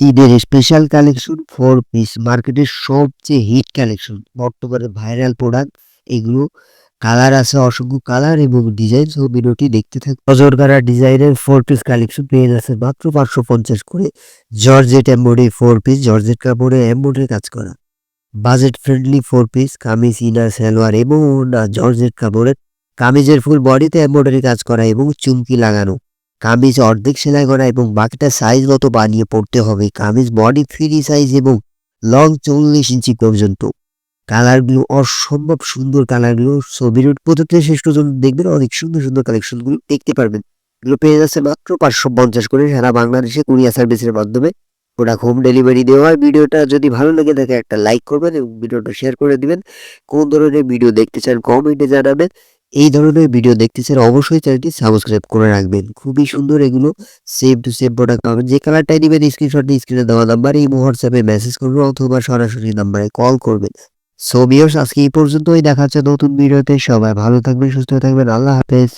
ঈদের special collection four piece মার্কেটের সবচেয়ে হিট কালেকশন বর্তমানে ভাইরাল প্রোডাক্ট এগুলো কালার আছে, অসংখ্য কালার এবং ডিজাইন সহ ভিডিওটি দেখতে থাকুন। অজরগারা ডিজাইনের ফোর পিস কালেকশন পেয়ে যাচ্ছে মাত্র পাঁচশো পঞ্চাশ করে। Georgette embroidery four piece georgette কাপড়ে এম্বয়ডারি কাজ করা। Budget friendly four piece kameez inner salwar এবং জর্জেট কাপড়ের কামিজের ফুল বডিতে এম্বয়ডারি কাজ করা এবং চুমকি লাগানো। কামিজ অর্ধেক সেলাই করা এবং বাকিটা সাইজ মতো বানিয়ে পড়তে হবে। কামিজ বডি ফ্রি সাইজ এবং লং চল্লিশ ইঞ্চি পর্যন্ত। কালারগুলো অসম্ভব সুন্দর কালারগুলো ছবির প্রত্যেকটা শেষ পর্যন্ত দেখবেন অনেক সুন্দর সুন্দর কালেকশনগুলো দেখতে পারবেন। এগুলো পেয়ে যাচ্ছে মাত্র পাঁচশো পঞ্চাশ করে সারা বাংলাদেশে কুরিয়ার সার্ভিসের মাধ্যমে। প্রোডাক্ট হোম ডেলিভারি দেওয়া হয়। ভিডিওটা যদি ভালো লেগে থাকে একটা লাইক করবেন এবং ভিডিওটা শেয়ার করে দিবেন। কোন ধরনের ভিডিও দেখতে চান কমেন্টে জানাবেন। এই ধরনের ভিডিও দেখতে চান অবশ্যই চ্যানেলটি সাবস্ক্রাইব করে রাখবেন। খুবই সুন্দর এগুলো। সেভ টু সেভ প্রোডাক্ট পাবেন। যে কালারটাই নেবেন স্ক্রিনশট স্ক্রিনে দেওয়া নাম্বার এই হোয়াটসঅ্যাপে মেসেজ করবেন অথবা সরাসরি নাম্বারে কল করবেন। সো বিয়র্স আজকে এই পর্যন্তই। দেখা হচ্ছে নতুন ভিডিওতে সবাই ভালো থাকবেন, সুস্থ থাকবেন। আল্লাহ হাফেজ।